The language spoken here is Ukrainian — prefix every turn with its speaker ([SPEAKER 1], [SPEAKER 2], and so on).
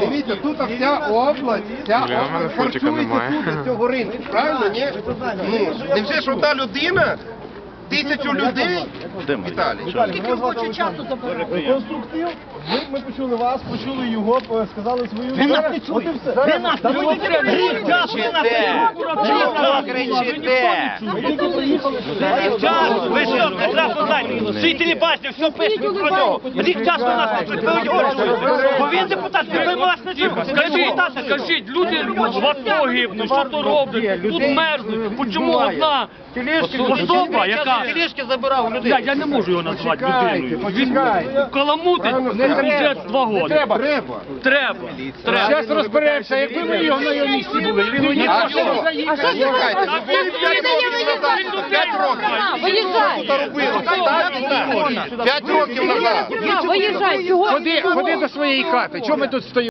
[SPEAKER 1] Дивіться, тут вся область, вся область харчується тут цього ринку, правильно, ні? Ну, невже ж одна людина, тисячу людей, Віталій,
[SPEAKER 2] Конструктив. Ми, ми почули вас, почули його, е, сказали свою.
[SPEAKER 3] Ви нас не чуєте. Ви нас не чуєте. Рік часу ви нас не
[SPEAKER 4] кричите?
[SPEAKER 2] Ми тільки приїхали сюди.
[SPEAKER 3] Рік часу. Ви що, зразу знаєте. Телебачення, все пишуть про нього. Рік часу нас. Бо він депутат, ви вас не чуєте.
[SPEAKER 5] Скажіть, скажіть, люди в АТО гибнуть, що то роблять, тут мерзнуть. Чому одна особа, яка...
[SPEAKER 3] Тележки забирав людей.
[SPEAKER 5] Я, я не можу його назвати людиною. Він каламутить вже два роки.
[SPEAKER 1] треба.
[SPEAKER 5] Треба. Треба.
[SPEAKER 1] Зараз розберемося, якби ми його на його місці були,
[SPEAKER 5] Ну,
[SPEAKER 1] А
[SPEAKER 5] що?
[SPEAKER 1] що?
[SPEAKER 6] А що ж ви
[SPEAKER 1] Слухайте,
[SPEAKER 6] так
[SPEAKER 1] п'ять років назад, п'ять років.
[SPEAKER 6] Виїжджай.
[SPEAKER 1] П'ять років назад.
[SPEAKER 6] Виїжджай. Сьогодні.
[SPEAKER 1] Ходи, до своєї хати. Чому ми тут стоїмо?